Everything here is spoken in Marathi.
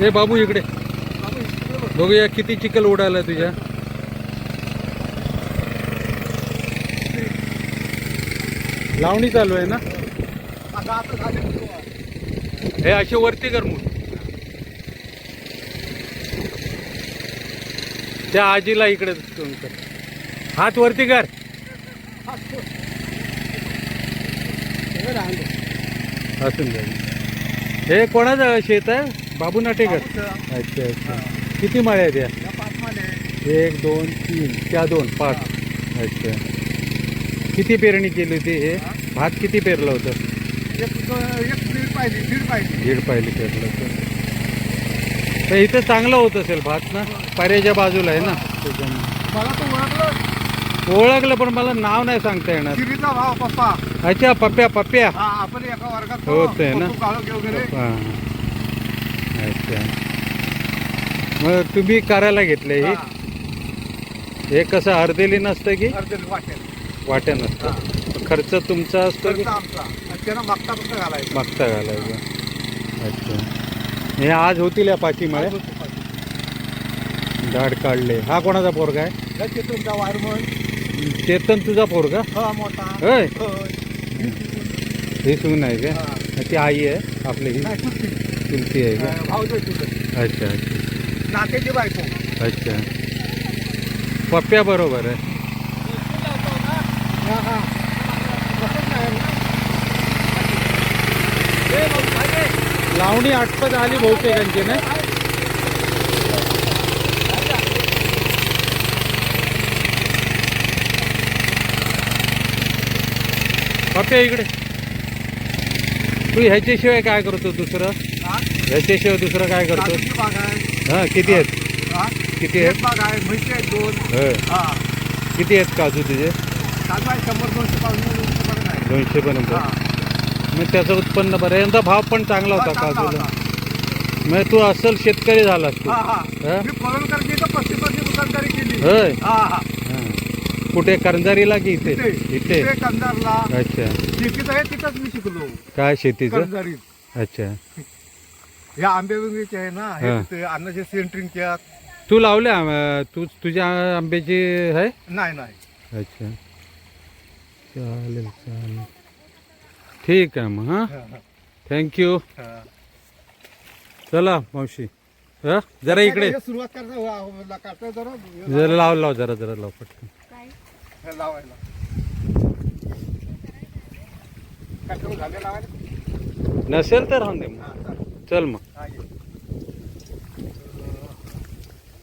हे बाबू इकडे. बघूया किती चिखल उडाला तुझ्या. लावणी चालू आहे ना? हे असे वरती कर मग. त्या आजीला इकडे कर. हात वरती कर. असून जाईल हे कोणाचं शेत आहे? बाबू नाटेकर? अच्छा अच्छा. किती माळ्या आहेत या? एक दोन तीन. त्या दोन पाच. अच्छा. किती पेरणी केली होती हे? भात किती पेरलं होतं? दीड पाहिली पेरलं होतं. तर इथं चांगलं होत असेल भात ना? पर्याच्या बाजूला आहे ना? त्याच्यामुळे. मला तो ओळखलं. पण मला नाव नाही सांगता येणार. अच्छा पप्प्या पप्प्या. हा आपण एका वर्गात हो, ते ना. हां अच्छा. मग तुम्ही करायला घेतलं हे? हा, हे कसं अर्धेली नसतं की? वाटेल वाट्या नसतं. खर्च तुमचा असतो की? खर्च आमचा. आणि त्यानं मागता फक्त घालायचं. मागता घालायचा. अच्छा. हे आज होतील या पाची मळे झाड काढले. हा कोणाचा पोरगा आहे? हे वायरमन चेतन तुझा पोरगा? हा मोठा. होय. होय. ही सून आहे हा. का ती आई आहे आपली. ही नाही. चुलती आहे का? भाऊ अच्छा अच्छा. नात्याची बायको. अच्छा. पप्प्या बरोबर आहे. हा हा? लावणी आटपत आली बहुतेकांची ना पप्प्या इकडे. तू ह्याच्याशिवाय काय करतो दुसरं? ह्याच्याशिवाय दुसरं काय करतो? हा किती आहेत? किती आहेत. हा. किती आहेत काजू तुझे? दोनशे पर्यंत. मग त्याचं उत्पन्न बरं. यंदा भाव पण चांगला होता काजूला. मग तू असल शेतकरी झालास तू. होय हा. हा हा. कुठे? करंजारीला की इथे? इथे. अच्छा. शेतीचं तिथंच मी शिकलो. काय शेतीचं? अच्छा. ह्या आंबे वगैरेचे आहे ना हे हा. तिथे अन्नाचे सेंटरिंगच्या तू लावले आम- तू तुझ्या आंब्याची आहे? नाही नाही. अच्छा. चालेल चालेल. ठीक आहे मग हां? हा, थँक्यू हा. चला मावशी. हा? जरा इकडे. हे सुरुवात करता करता जरा जरा लाव लाव जरा जरा लाव पटकन. लावायला. काय करू झाले लावायला नसेल तर राहून दे मग. चल मग.